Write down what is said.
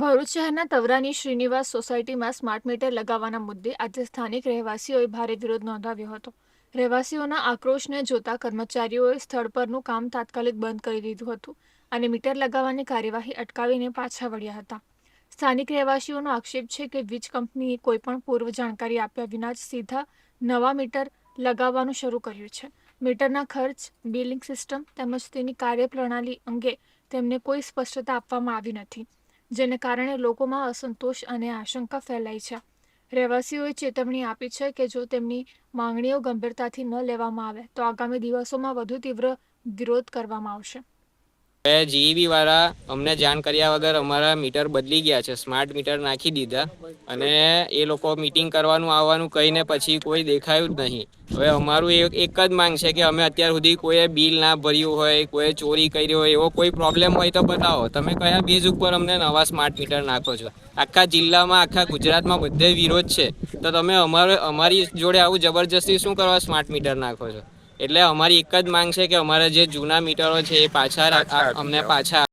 ભરૂચ શહેરના તવરાની શ્રીનિવાસ સોસાયટીમાં smart meter લગાવવાના મુદ્દે આજે સ્થાનિક રહેવાસીઓએ ભારે વિરોધ નોંધાવ્યો હતો. રહેવાસીઓના આક્રોશને જોતા કર્મચારીઓએ સ્થળ પરનું કામ તાત્કાલિક બંધ કરી દીધું હતું અને મીટર લગાવવાની કાર્યવાહી અટકાવીને પાછા વળ્યા હતા. સ્થાનિક રહેવાસીઓનો આક્ષેપ છે કે વીજ કંપનીએ કોઈપણ પૂર્વ જાણકારી આપ્યા વિના જ સીધા નવા મીટર લગાવવાનું શરૂ કર્યું છે. મીટરના ખર્ચ, બિલિંગ સિસ્ટમ તેમજ તેની કાર્યપ્રણાલી અંગે તેમને કોઈ સ્પષ્ટતા આપવામાં આવી નથી. જેને કારણે લોકોમાં અસંતોષ અને આશંકા ફેલાઈ છે. રહેવાસીઓએ ચેતવણી આપી છે કે જો તેમની માંગણીઓ ગંભીરતાથી ન લેવામાં આવે, તો આગામી દિવસોમાં વધુ તીવ્ર વિરોધ કરવામાં આવશે. જીઈબી વાળા અમને જાણ કર્યા વગર અમારા મીટર બદલી ગયા છે. સ્માર્ટ મીટર નાખી દીધા અને એ લોકો મીટિંગ કરવાનું, આવવાનું કહીને પછી કોઈ દેખાયું જ નહીં. હવે અમારું એક એક જ માંગ છે કે અમે અત્યાર સુધી કોઈએ બિલ ના ભર્યું હોય, કોઈએ ચોરી કરી હોય, એવો કોઈ પ્રોબ્લેમ હોય તો બતાવો. તમે કયા બેઝ ઉપર અમને નવા સ્માર્ટ મીટર નાખો છો? આખા જિલ્લામાં, આખા ગુજરાતમાં બધે વિરોધ છે. તો તમે અમારે, અમારી જોડે આવું જબરજસ્તી શું કરવા સ્માર્ટ મીટર નાખો છો? એટલે અમારી એક જ માંગ છે કે અમારા જે જૂના મીટરો છે એ પાછા અમને પાછા